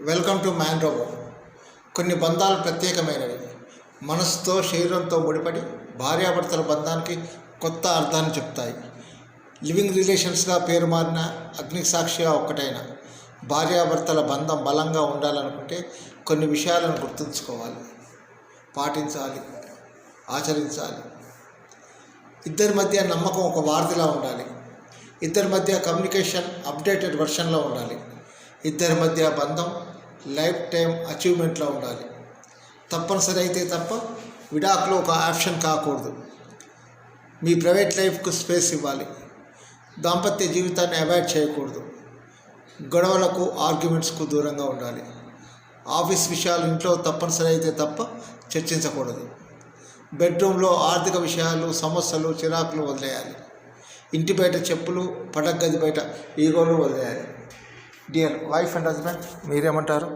Welcome to man robo కొన్ని బంధాలు ప్రత్యేకమైనవి. మనసుతో శరీరంతో ముడిపడి భార్యాభర్తల బంధానికి కొత్త అర్థాన్ని చెప్తాయి. లివింగ్ రిలేషన్స్గా పేరు మారిన అగ్నిసాక్షిగా ఒక్కటైన భార్యాభర్తల బంధం బలంగా ఉండాలనుకుంటే కొన్ని విషయాలను గుర్తుంచుకోవాలి. పాటించాలి ఆచరించాలి. ఇద్దరి మధ్య నమ్మకం ఒక వారధిలా ఉండాలి. ఇద్దరి మధ్య కమ్యూనికేషన్ అప్డేటెడ్ వెర్షన్లో ఉండాలి. ఇద్దరి మధ్య బంధం లైఫ్ టైం అచీవ్మెంట్లో ఉండాలి. తప్పనిసరి అయితే తప్ప విడాకులో ఒక ఆప్షన్ కాకూడదు. మీ ప్రైవేట్ లైఫ్కు స్పేస్ ఇవ్వాలి. దాంపత్య జీవితాన్ని అవాయిడ్ చేయకూడదు. గొడవలకు ఆర్గ్యుమెంట్స్కు దూరంగా ఉండాలి. ఆఫీస్ విషయాలు ఇంట్లో తప్పనిసరి అయితే తప్ప చర్చించకూడదు. బెడ్రూమ్లో ఆర్థిక విషయాలు సమస్యలు చిరాకులు వదిలేయాలి. ఇంటి బయట చెప్పులు పడగది బయట ఈగోలు వదిలేయాలి. డియర్ వైఫ్ అండ్ హస్బెండ్ మీరేమంటారు?